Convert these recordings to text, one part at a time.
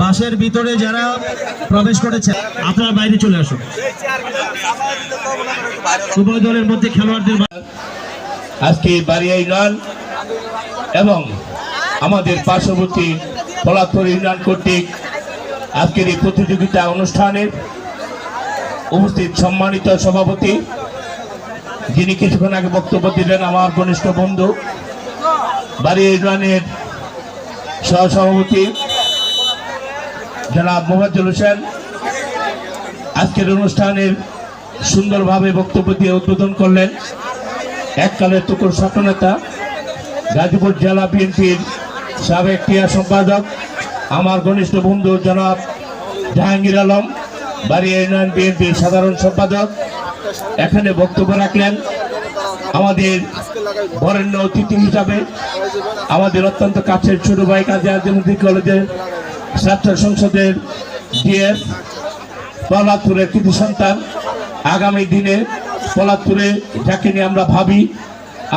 বাসের ভিতরে যারা প্রবেশ করেছে, আপনারা বাইরে চলে আসুন। উভয় দলের মধ্যে খেলোয়াড়দের আজকে বাড়িয়া ইউনিয়ন এবং আমাদের পার্শ্ববর্তী পলাতপুর ইউনিয়ন কর্তৃক আজকের এই প্রতিযোগিতা অনুষ্ঠানের উপস্থিত সম্মানিত সভাপতি, যিনি কিছুক্ষণ আগে বক্তব্য দিলেন, আমার ঘনিষ্ঠ বন্ধু। বাড়িয়া ইউনিয়নের সহসভাপতি জনাব মোহাম্মদুল হোসেন, আজকের অনুষ্ঠানের সুন্দরভাবে বক্তব্য দিয়ে উদ্বোধন করলেন এককালের তুকুর স্বপ্ননেতা, গাজীপুর জেলা বিএনপির সাবেক ক্রিয়া সম্পাদক, আমার ঘনিষ্ঠ বন্ধু জনাব জাহাঙ্গীর আলম, বাড়িয়া ইউনিয়ন বিএনপির সাধারণ সম্পাদক। এখানে বক্তব্য রাখলেন আমাদের বরেণ্য অতিথি হিসাবে আমাদের অত্যন্ত কাছের ছোট ভাই কাজী আজিমুদ্দিন কলেজের ছাত্র সংসদের ডিএস পলাতপুরের কৃতি সন্তান। আগামী দিনে পলাতপুরে যাকে নিয়ে আমরা ভাবি,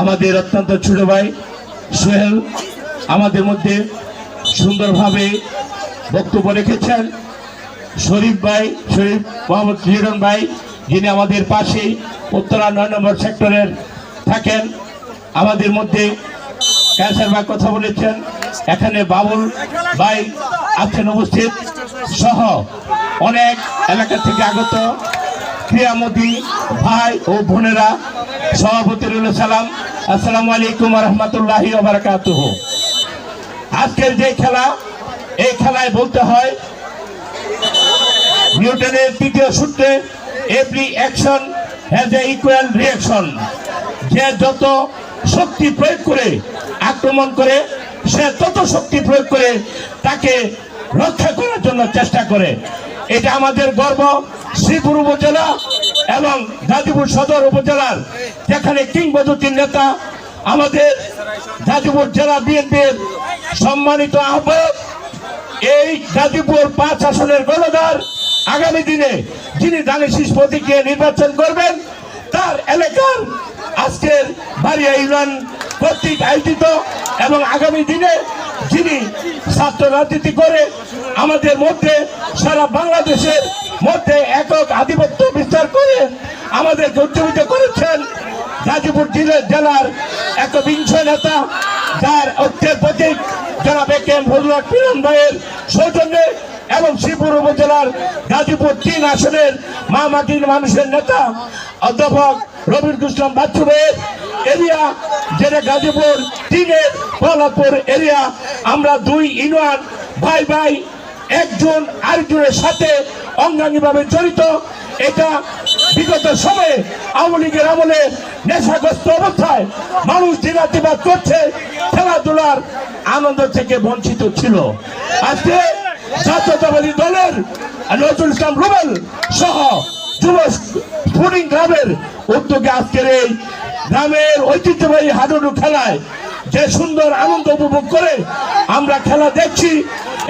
আমাদের অত্যন্ত ছোট ভাই সোহেল আমাদের মধ্যে সুন্দরভাবে বক্তব্য রেখেছেন। শরীফ ভাই, শরীফ মোহাম্মদ লিটন ভাই, যিনি আমাদের পাশেই উত্তরা নয় নম্বর সেক্টরের থাকেন। আমাদের মধ্যে ক্যান্সার ভাই কথা বলেছেন। এখানে বাবুল ভাই আছেন উপস্থিত সহ অনেক এলাকা থেকে আগত ক্রিয়ামতি ভাই ও বোনেরা। সভাপতি রুল সালাম। আসসালামু আলাইকুম রহমতুল্লাহি বারাকাতুহ আজকের যে খেলা, এই খেলায় বলতে হয়, নিউটনের তৃতীয় সূত্রে every action has a equal reaction যে যত শক্তি প্রয়োগ করে, আক্রমণ করে, সে তত শক্তি প্রয়োগ করে তাকে রক্ষা করার জন্য চেষ্টা করে। এটা আমাদের গর্ব। শ্রীপুর উপজেলা এবং গাজীপুর সদর উপজেলার যেখানে কিংবদন্তির নেতা, আমাদের গাজীপুর জেলা বিএনপির সম্মানিত আহ্বায়ক, এই গাজীপুর পাঁচ আসনের গণদার আগামী দিনে যিনি দানিশিস প্রতীকে নির্বাচন করবেন, তার এলাকার আজকের বাড়িয়া ইউনিয়ন কর্তৃক আয়োজিত এবং আগামী দিনে যিনি ছাত্র রাজনীতি করে আমাদের মধ্যে সারা বাংলাদেশের মধ্যে একক আধিপত্য বিস্তার করে আমাদেরকে উজ্জীবিত করেছেন গাজীপুর জেলা- জেলার এক একবিংশ নেতা, যার ঐক্যের প্রতীক যারা বেকেম ফজলাক পিরন ভাইয়ের সৌজন্যে এবং শ্রীপুর উপজেলার গাজীপুর তিন আসনের মা মাটির মানুষের নেতা অধ্যাপক রবির ইসলাম বাচ্চু এরিয়া, যেটা গাজীপুর তিনের পলাপুর এরিয়া। আমরা দুই ইউনিয়ন ভাই ভাই, একজন আরেকজনের সাথে অঙ্গাঙ্গিভাবে জড়িত। এটা বিগত সময়ে আওয়ামী লীগের আমলে নেশাগ্রস্ত অবস্থায় মানুষ দিনাতিবাদ করছে, খেলাধুলার আনন্দ থেকে বঞ্চিত ছিল। আজকে জাতীয়তাবাদী দলের নজরুল ইসলাম রুবেল সহ যুব ক্লাবের উদ্যোগে আজকের এই গ্রামের ঐতিহ্যবাহী হাডুডু খেলায় যে সুন্দর আনন্দ উপভোগ করে আমরা খেলা দেখছি,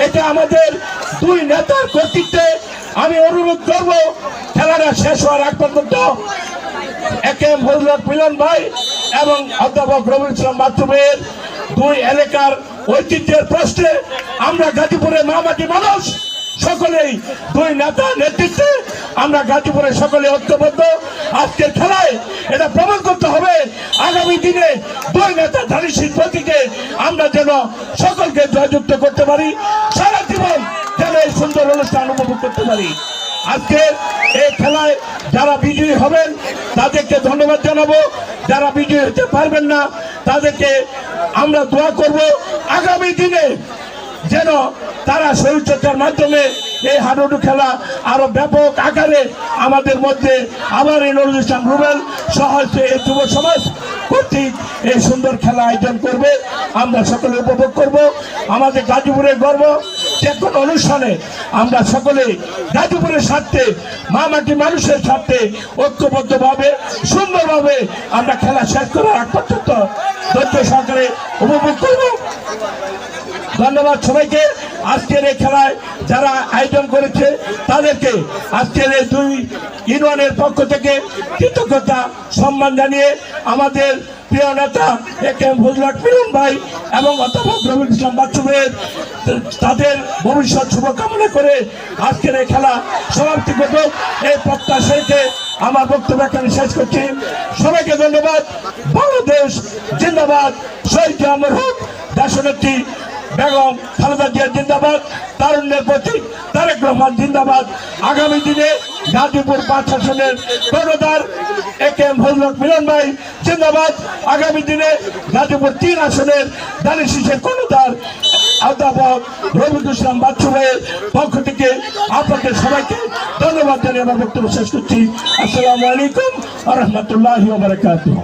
এটা আমাদের দুই নেতার কর্তৃত্বে আমি অনুরোধ করব, খেলাটা শেষ হওয়ার আগ পর্যন্ত একে ফজলত মিলন ভাই এবং অধ্যাপক রবীন্দ্র ইসলাম বাথরুমের দুই এলাকার ঐতিহ্যের প্রশ্নে আমরা গাজীপুরের মামাটি মানুষ সকলেই দুই নেতা নেতৃত্বে আমরা গাজীপুরের সকলে ঐক্যবদ্ধ। আজকের খেলায় এটা প্রমাণ করতে হবে, আগামী দিনে দুই নেতা ধারিসীর প্রতীকে আমরা যেন সকলকে জয়যুক্ত করতে পারি, সারা জীবন যেন এই সুন্দর অনুষ্ঠান উপভোগ করতে পারি। আজকের এই খেলায় যারা বিজয়ী হবেন, তাদেরকে ধন্যবাদ জানাব। যারা বিজয়ী হতে পারবেন না, তাদেরকে আমরা দোয়া করব। আগামী দিনে যেন তারা শরীরচর্চার মাধ্যমে এই হাডুডু খেলা আরও ব্যাপক আকারে আমাদের মধ্যে আবার এই নজরুল ইসলাম রুবেল সহ এই যুব সমাজ কর্তৃক এই সুন্দর খেলা আয়োজন করবে। আমরা সকলে উপভোগ করব। আমাদের গাজীপুরের গর্ব যে কোনো অনুষ্ঠানে আমরা সকলে গাজীপুরের স্বার্থে মা মাটি মানুষের স্বার্থে ঐক্যবদ্ধভাবে, সুন্দরভাবে আমরা খেলা শেষ করার আগ পর্যন্ত ধৈর্য সহকারে উপভোগ করব। ধন্যবাদ সবাইকে। আজকের এই খেলায় যারা আয়োজন করেছে, তাদেরকে আজকের এই দুই ইউনিয়নের পক্ষ থেকে কৃতজ্ঞতা, সম্মান জানিয়ে আমাদের প্রিয় নেতা এ কে ফজলাক মিলন ভাই এবং অধ্যাপক রবিউল ইসলাম বাচ্চু ভাইয়ের তাদের ভবিষ্যৎ শুভকামনা করে আজকের এই খেলা সমাপ্তি করব। এই প্রত্যাশা রেখে আমার বক্তব্য এখানে শেষ করছি। সবাইকে ধন্যবাদ। বাংলাদেশ জিন্দাবাদ। শহীদ আমর হোক। দেশনেত্রী বেগম খালেদা জিয়া জিন্দাবাদ, তারুণ্যের প্রতীক তারেক রহমান জিন্দাবাদ। আগামী দিনে গাজীপুর পাঁচ আসনের কর্ণধার এ কে এম ফজলক মিলন ভাই জিন্দাবাদ। আগামী দিনে গাজীপুর তিন আসনের দানি শীষের কর্ণধার অধ্যাপক রবিকুল ইসলাম বাচ্চু ভাইয়ের পক্ষ থেকে আপনাদের সবাইকে ধন্যবাদ জানিয়ে আমার বক্তব্য শেষ করছি। আসসালামু আলাইকুম আ রহমতুল্লাহ বারকাতুহ।